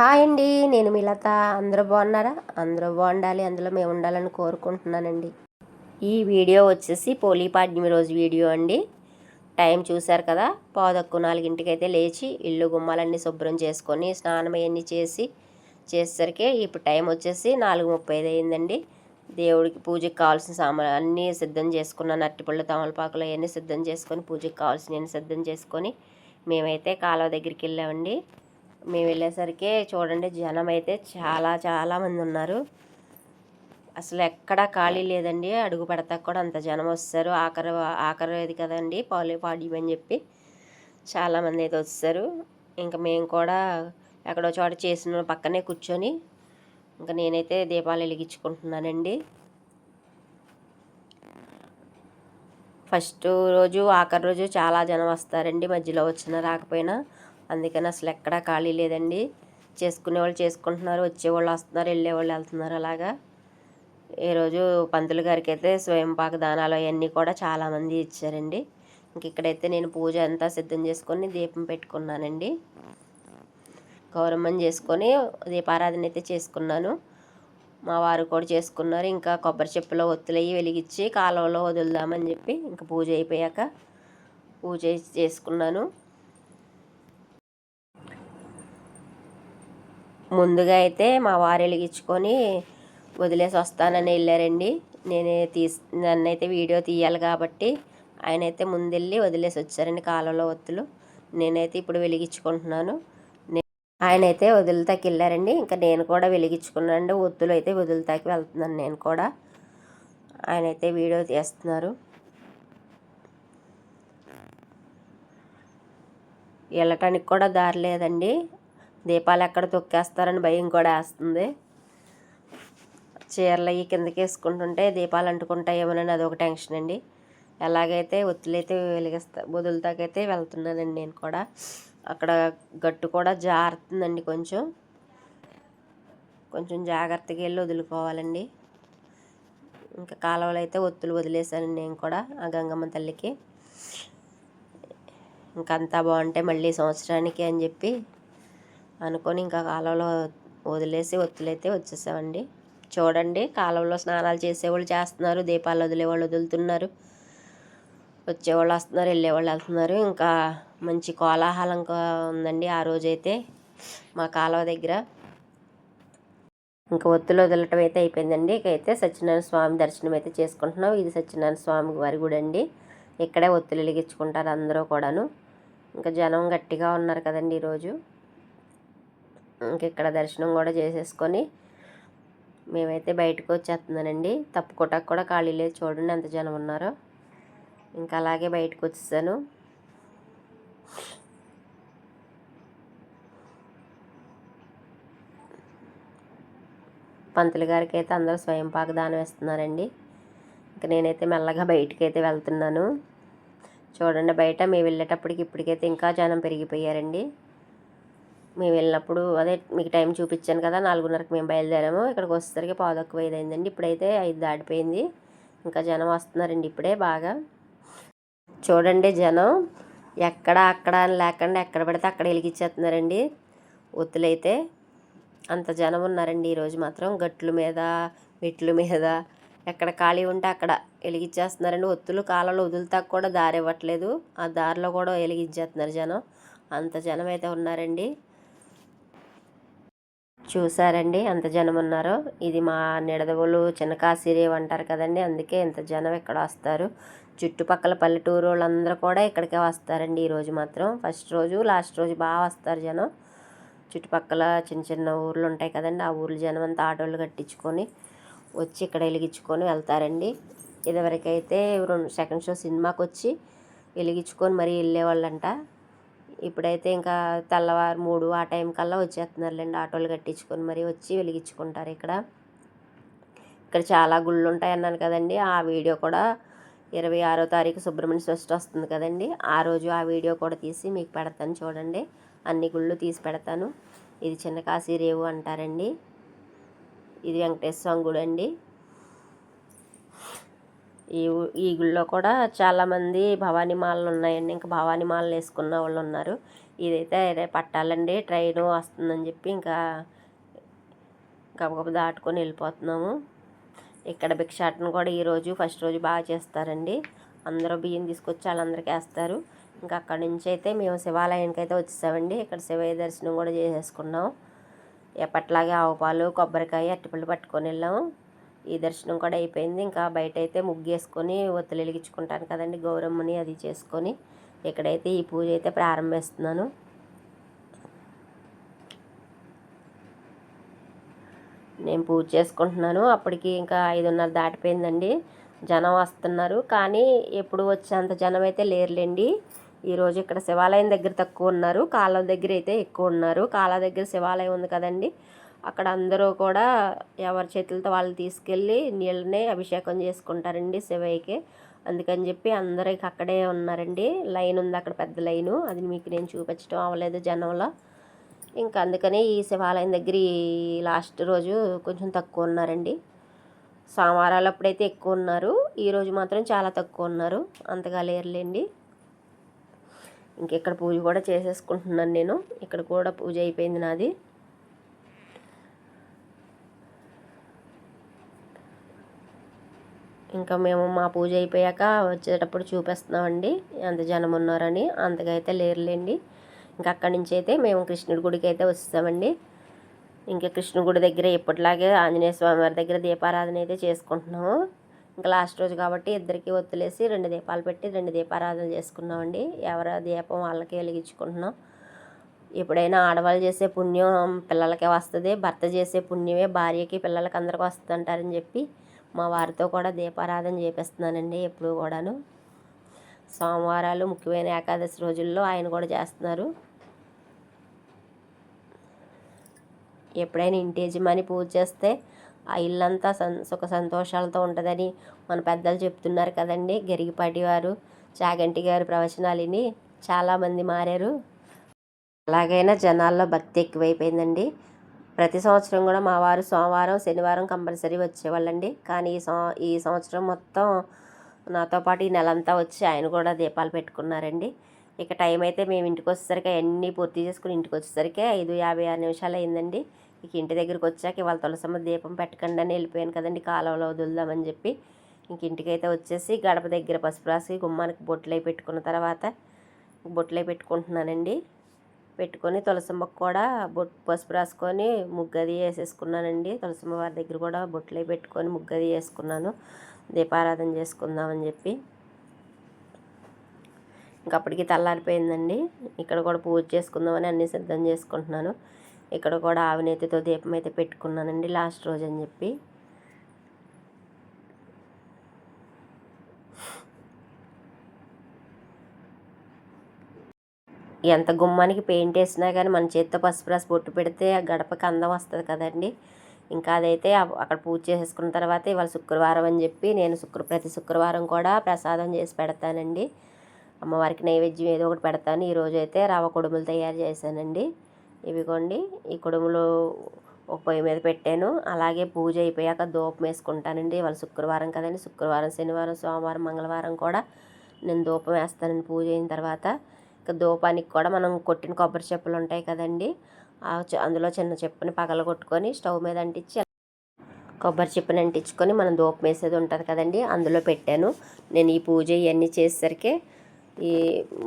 Hi అండి నేను మిలత అందరూ బాగున్నారా? అందరూ బాగుండాలి. అందులో మేము ఉండాలని కోరుకుంటున్నానండి. ఈ వీడియో వచ్చేసి పోలీపాడ్యమి రోజు వీడియో అండి. టైం చూశారు కదా పాదక్కు నాలుగింటికి అయితే లేచి ఇల్లు గుమ్మాలన్నీ శుభ్రం చేసుకొని స్నానం అవన్నీ చేసి చేసేసరికి ఇప్పుడు టైం వచ్చేసి నాలుగు ముప్పై ఐదు అయిందండి. దేవుడికి పూజకి కావాల్సిన సామాన్ అన్నీ సిద్ధం చేసుకున్నాను. అరటిపళ్ళు తమలపాకులు అవన్నీ సిద్ధం చేసుకొని పూజకి కావాల్సినవి సిద్ధం చేసుకొని మేమైతే కాలువ దగ్గరికి వెళ్ళామండి. మేము వెళ్ళేసరికి చూడండి జనం అయితే చాలా చాలా మంది ఉన్నారు. అసలు ఎక్కడా ఖాళీ లేదండి. అడుగు పెడతా కూడా అంత జనం వస్తారు. ఆఖరి ఆఖరిది కదండి పాలి పాడ్యం అని చెప్పి చాలామంది అయితే వస్తారు. ఇంకా మేము కూడా ఎక్కడో చోట చేసిన పక్కనే కూర్చొని ఇంకా నేనైతే దీపాలు వెలిగించుకుంటున్నానండి. ఫస్ట్ రోజు ఆఖరి రోజు చాలా జనం వస్తారండి. మధ్యలో వచ్చిన రాకపోయినా అందుకని అసలు ఎక్కడా ఖాళీ లేదండి. చేసుకునే వాళ్ళు చేసుకుంటున్నారు వచ్చేవాళ్ళు వస్తున్నారు వెళ్ళేవాళ్ళు వెళ్తున్నారు అలాగా. ఈరోజు పంతులు గారికి అయితే స్వయంపాక దానాలు అవన్నీ కూడా చాలామంది ఇచ్చారండి. ఇంక ఇక్కడైతే నేను పూజ అంతా సిద్ధం చేసుకొని దీపం పెట్టుకున్నానండి. గౌరమ్మని చేసుకొని దీపారాధన అయితే చేసుకున్నాను. మా వారు కూడా చేసుకున్నారు. ఇంకా కొబ్బరి చెప్పులో ఒత్తులయ్యి వెలిగించి కాలువలో వదులుదామని చెప్పి ఇంకా పూజ అయిపోయాక పూజ చేసుకున్నాను. ముందుగా అయితే మా వారు వెలిగించుకొని వదిలేసి వస్తానని వెళ్ళారండి. నేనే తీసి నన్నైతే వీడియో తీయాలి కాబట్టి ఆయన అయితే ముందెళ్ళి వదిలేసి వచ్చారండి కాలంలో ఒత్తులు. నేనైతే ఇప్పుడు వెలిగించుకుంటున్నాను. ఆయన అయితే వదులుతాకి వెళ్ళారండి. ఇంకా నేను కూడా వెలిగించుకున్నాను ఒత్తులు అయితే వదులుతాకి వెళ్తున్నాను నేను కూడా. ఆయన అయితే వీడియో తీస్తున్నారు. వెళ్ళటానికి కూడా దారి లేదండి. దీపాలు ఎక్కడ తొక్కేస్తారని భయం కూడా వేస్తుంది. చీరలు అవి కిందకి వేసుకుంటుంటే దీపాలు అంటుకుంటాయేమోనని అదొక టెన్షన్ అండి. ఎలాగైతే ఒత్తులైతే వెలిగిస్తా వదులుతాకైతే వెళ్తున్నానండి నేను కూడా. అక్కడ గట్టు కూడా జారుతుందండి కొంచెం. కొంచెం జాగ్రత్తగా వెళ్ళి వదులుకోవాలండి. ఇంకా కాలువలు అయితే ఒత్తులు వదిలేశానండి నేను కూడా ఆ గంగమ్మ తల్లికి. ఇంకంతా బాగుంటే మళ్ళీ సంవత్సరానికి అని చెప్పి అనుకొని ఇంకా కాలువలో వదిలేసి ఒత్తులైతే వచ్చేసామండి. చూడండి కాలువలో స్నానాలు చేసేవాళ్ళు చేస్తున్నారు దీపాలు వదిలేవాళ్ళు వదులుతున్నారు. వచ్చేవాళ్ళు వస్తున్నారు వెళ్ళేవాళ్ళు వెళ్తున్నారు. ఇంకా మంచి కోలాహలం ఉందండి ఆ రోజైతే మా కాలువ దగ్గర. ఇంకా ఒత్తులు వదలటం అయితే అయిపోయిందండి. ఇకైతే సత్యనారాయణ స్వామి దర్శనం అయితే చేసుకుంటున్నాం. ఇది సత్యనారాయణ స్వామి వారి గుడి అండి. ఇక్కడే ఒత్తులు వెలిగించుకుంటారు అందరూ కూడాను. ఇంకా జనం గట్టిగా ఉన్నారు కదండి ఈరోజు. ఇక్కడ దర్శనం కూడా చేసేసుకొని మేమైతే బయటకు వచ్చేస్తున్నానండి. తప్పుకోటాకు కూడా ఖాళీ లేదు. చూడండి ఎంత జనం ఉన్నారో. ఇంకా అలాగే బయటకు వచ్చేసాను. పంతులు గారికి అయితే అందరూ స్వయం పాక దానం వేస్తున్నారండి. ఇంకా నేనైతే మెల్లగా బయటికి అయితే వెళ్తున్నాను. చూడండి బయట మేము వెళ్ళేటప్పటికి ఇప్పటికైతే ఇంకా జనం పెరిగిపోయారండి. మేము వెళ్ళినప్పుడు అదే మీకు టైం చూపించాను కదా నాలుగున్నరకు మేము బయలుదేరాము. ఇక్కడికి వచ్చేసరికి పాదొక్క ఐదు అయిందండి ఇప్పుడైతే ఐదు దాటిపోయింది. ఇంకా జనం వస్తున్నారండి ఇప్పుడే బాగా. చూడండి జనం ఎక్కడ అక్కడ అని లేకుండా. ఎక్కడ పడితే అక్కడ వెలిగించేస్తున్నారండి. ఒత్తులైతే అంత జనం ఉన్నారండి. ఈరోజు మాత్రం గట్ల మీద మెట్ల మీద ఎక్కడ ఖాళీ ఉంటే అక్కడ వెలిగించేస్తున్నారండి. ఒత్తులు కాలంలో వదులుతా కూడా దారి ఇవ్వట్లేదు. ఆ దారిలో కూడా వెలిగించేస్తున్నారు జనం. అంత జనం అయితే ఉన్నారండి. చూసారండి ఎంత జనం ఉన్నారో. ఇది మా నిడదవులు చిన్న కాశీరేవ్ అంటారు కదండి. అందుకే ఇంత జనం ఇక్కడ వస్తారు. చుట్టుపక్కల పల్లెటూరు వాళ్ళందరూ కూడా ఇక్కడికే వస్తారండి ఈరోజు మాత్రం. ఫస్ట్ రోజు లాస్ట్ రోజు బాగా వస్తారు జనం. చుట్టుపక్కల చిన్న చిన్న ఊర్లు ఉంటాయి కదండి. ఆ ఊర్ల జనం అంతా ఆటోలు కట్టించుకొని వచ్చి ఇక్కడ వెలిగించుకొని వెళ్తారండి. ఇదివరకైతే రెండు సెకండ్ షో సినిమాకి వచ్చి వెలిగించుకొని మరీ వెళ్ళేవాళ్ళంట. ఇప్పుడైతే ఇంకా తెల్లవారు మూడు ఆ టైం కల్లా వచ్చేస్తున్నారులేండి. ఆటోలు కట్టించుకొని మరీ వచ్చి వెలిగించుకుంటారు ఇక్కడ. ఇక్కడ చాలా గుళ్ళు ఉంటాయి అన్నాను కదండి. ఆ వీడియో కూడా ఇరవై ఆరో తారీఖు సుబ్రహ్మణ్య షష్ఠి వస్తుంది కదండి. ఆ రోజు ఆ వీడియో కూడా తీసి మీకు పెడతాను చూడండి. అన్ని గుళ్ళు తీసి పెడతాను. ఇది చిన్న కాశీరేవు అంటారండి. ఇది వెంకటేశ్వర స్వామి గుడి అండి ఈ ఈ గుళ్ళో కూడా చాలామంది భవానీ మాలలు ఉన్నాయండి. ఇంకా భవానీ మాలలు వేసుకున్న వాళ్ళు ఉన్నారు. ఇదైతే పట్టాలండి. ట్రైన్ వస్తుందని చెప్పి ఇంకా గబగబ దాటుకొని వెళ్ళిపోతున్నాము. ఇక్కడ భిక్షాటన కూడా ఈరోజు ఫస్ట్ రోజు బాగా చేస్తారండి. అందరూ బియ్యం తీసుకొచ్చి వాళ్ళందరికీ వేస్తారు. ఇంకా అక్కడి నుంచి అయితే మేము శివాలయానికి అయితే వచ్చేసామండి. ఇక్కడ శివయ దర్శనం కూడా చేసేసుకున్నాం. ఎప్పట్లాగే ఆవు పాలు కొబ్బరికాయ అట్టిపళ్ళు పట్టుకొని వెళ్ళాము. ఈ దర్శనం కూడా అయిపోయింది. ఇంకా బయట అయితే ముగ్గేసుకొని ఒత్తులు వెలిగించుకుంటాను కదండి గౌరమ్మని అది చేసుకొని ఇక్కడైతే ఈ పూజ అయితే ప్రారంభిస్తున్నాను. నేను పూజ చేసుకుంటున్నాను. అప్పటికి ఇంకా ఐదున్నర దాటిపోయిందండి. జనం వస్తున్నారు. కానీ ఎప్పుడు వచ్చేంత జనం అయితే లేరులేండి. ఈరోజు ఇక్కడ శివాలయం దగ్గర తక్కువ ఉన్నారు. కాలువ దగ్గర అయితే ఎక్కువ ఉన్నారు. కాలువ దగ్గర శివాలయం ఉంది కదండి. అక్కడ అందరూ కూడా ఎవరి చేతులతో వాళ్ళు తీసుకెళ్ళి నీళ్ళనే అభిషేకం చేసుకుంటారండి శివయ్యకి. అందుకని చెప్పి అందరూ అక్కడే ఉన్నారండి. లైన్ ఉంది అక్కడ పెద్ద లైను. అది మీకు నేను చూపించడం అవ్వలేదు జనంలో. ఇంకా అందుకని ఈ శివాలయం దగ్గర ఈ లాస్ట్ రోజు కొంచెం తక్కువ ఉన్నారండి. సోమవారాలు అప్పుడైతే ఎక్కువ ఉన్నారు. ఈరోజు మాత్రం చాలా తక్కువ ఉన్నారు. అంతగా లేరులేండి. ఇంక ఇక్కడ పూజ కూడా చేసేసుకుంటున్నాను నేను. ఇక్కడ కూడా పూజ అయిపోయింది నాది. ఇంకా మేము మా పూజ అయిపోయాక వచ్చేటప్పుడు చూపిస్తున్నామండి. ఎంత జనం ఉన్నారని అంతగా అయితే లేరులేండి. ఇంకా అక్కడి నుంచి అయితే మేము కృష్ణుడి గుడికి అయితే వస్తామండి ఇంకా కృష్ణుడి గుడి దగ్గర ఎప్పటిలాగే ఆంజనేయ స్వామి వారి దగ్గర దీపారాధన అయితే చేసుకుంటున్నాము. ఇంకా లాస్ట్ రోజు కాబట్టి ఇద్దరికి వత్తులేసి రెండు దీపాలు పెట్టి రెండు దీపారాధన చేసుకున్నామండి. ఎవరి దీపం వాళ్ళకి వెలిగించుకుంటున్నాం. ఎప్పుడైనా ఆడవాళ్ళు చేసే పుణ్యం పిల్లలకే వస్తుంది భర్త చేసే పుణ్యమే భార్యకి పిల్లలకి అందరికీ వస్తుంది అంటారని చెప్పి మా వారితో కూడా దీపారాధన చేపిస్తున్నానండి ఎప్పుడు కూడాను. సోమవారాలు ముఖ్యమైన ఏకాదశి రోజుల్లో ఆయన కూడా చేస్తున్నారు. ఎప్పుడైనా ఇంటి యజమాని పూజ చేస్తే ఆ ఇల్లంతా సం సుఖ సంతోషాలతో ఉంటుందని మన పెద్దలు చెప్తున్నారు కదండి. గరిగిపాటి వారు చాగంటి గారు ప్రవచనాలని చాలామంది మారారు. అలాగైనా జనాల్లో భక్తి ఎక్కువైపోయిందండి. ప్రతి సంవత్సరం కూడా మా వారు సోమవారం శనివారం కంపల్సరీ వచ్చేవాళ్ళండి. కానీ ఈ సో ఈ సంవత్సరం మొత్తం నాతో పాటు ఈ నెలంతా వచ్చి ఆయన కూడా దీపాలు పెట్టుకున్నారండి. ఇక టైం అయితే మేము ఇంటికి వచ్చేసరికి అన్నీ పూర్తి చేసుకుని ఇంటికి వచ్చేసరికి ఐదు యాభై ఆరు నిమిషాలు అయిందండి. ఇక ఇంటి దగ్గరికి వచ్చాక ఇవాళ తులసమ్మ దీపం పెట్టకండి అని వెళ్ళిపోయాను కదండి కాలంలో వదులుదామని చెప్పి. ఇంక ఇంటికైతే వచ్చేసి గడప దగ్గర పసుపు రాసి గుమ్మానికి బొట్లై పెట్టుకున్న తర్వాత బొట్లై పెట్టుకుంటున్నానండి. పెట్టుకొని తులసమ్మకు కూడా బొట్ పసుపు రాసుకొని ముగ్గది వేసేసుకున్నానండి. తులసమ్మ వారి దగ్గర కూడా బొట్లే పెట్టుకొని ముగ్గది వేసుకున్నాను. దీపారాధన చేసుకుందామని చెప్పి. ఇంకప్పటికి తెల్లారిపోయిందండి. ఇక్కడ కూడా పూజ చేసుకుందామని అన్నీ సిద్ధం చేసుకుంటున్నాను. ఇక్కడ కూడా ఆవినేతితో దీపం అయితే పెట్టుకున్నానండి లాస్ట్ రోజు అని చెప్పి. ఎంత గుమ్మానికి పెయింట్ వేసినా కానీ మన చేతితో పసుపు రాసి బొట్టు పెడితే ఆ గడపకి అందం వస్తుంది కదండి. ఇంకా అదైతే అక్కడ పూజ చేసేసుకున్న తర్వాత ఇవాళ శుక్రవారం అని చెప్పి నేను శుక్ర ప్రతి శుక్రవారం కూడా ప్రసాదం చేసి పెడతానండి. అమ్మవారికి నైవేద్యం ఏదో ఒకటి పెడతాను. ఈరోజు అయితే రవ కుడుములు తయారు చేశానండి. ఇవిగోండి. ఈ కుడుములు ఒక పొయ్యి మీద పెట్టాను. అలాగే పూజ అయిపోయాక దూపం వేసుకుంటానండి. ఇవాళ శుక్రవారం కదండి. శుక్రవారం శనివారం సోమవారం మంగళవారం కూడా నేను దూపం వేస్తానండి పూజ అయిన తర్వాత. ఇంకా దూపానికి కూడా మనం కొట్టిన కొబ్బరి చెప్పులు ఉంటాయి కదండి. అందులో చిన్న చెప్పుని పగల కొట్టుకొని స్టవ్ మీద అంటించి కొబ్బరి చెప్పుని అంటించుకొని మనం దూపం వేసేది ఉంటుంది కదండి. అందులో పెట్టాను. నేను ఈ పూజ ఇవన్నీ చేసేసరికి ఈ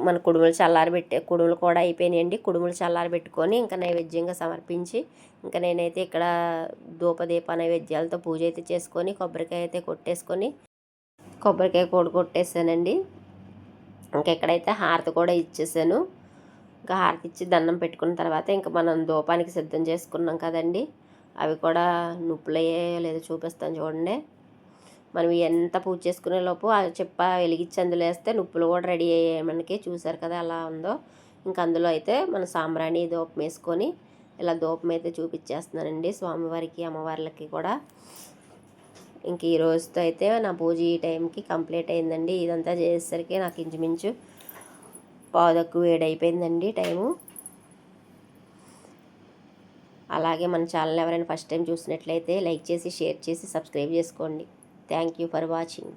మన కుడుములు చల్లారబెట్టే కుడుములు కూడా అయిపోయినాయండి. కుడుములు చల్లారబెట్టుకొని ఇంకా నైవేద్యంగా సమర్పించి ఇంకా నేనైతే ఇక్కడ ధూపదీప నైవేద్యాలతో పూజ అయితే చేసుకొని కొబ్బరికాయ అయితే కొట్టేసుకొని కొబ్బరికాయ కూడా కొట్టేసానండి. ఇంకా ఎక్కడైతే హారతి కూడా ఇచ్చేసాను. ఇంకా హారతి ఇచ్చి దండం పెట్టుకున్న తర్వాత ఇంకా మనం దూపానికి సిద్ధం చేసుకున్నాం కదండి. అవి కూడా నుప్పులయ్యాయో లేదో చూపిస్తాను చూడండి. మనం ఎంత పూజ చేసుకునే లోపు ఆ చెప్ప వెలిగించి అందులో వేస్తే నుప్పులు కూడా రెడీ అయ్యాయి. మనకి చూసారు కదా అలా ఉందో. ఇంకా అందులో అయితే మన సాంబ్రాణి దూపం వేసుకొని ఇలా దూపం అయితే చూపించేస్తున్నానండి స్వామివారికి అమ్మవార్లకి కూడా. ఇంక ఈ రోజుతో అయితే నా పూజ ఈ టైంకి కంప్లీట్ అయిందండి. ఇదంతా చేసేసరికి నాకు ఇంచుమించు పావుదక్కు వేడైపోయిందండి టైము. అలాగే మన ఛానల్ ఎవరైనా ఫస్ట్ టైం చూసినట్లయితే లైక్ చేసి షేర్ చేసి సబ్స్క్రైబ్ చేసుకోండి. Thank you for watching.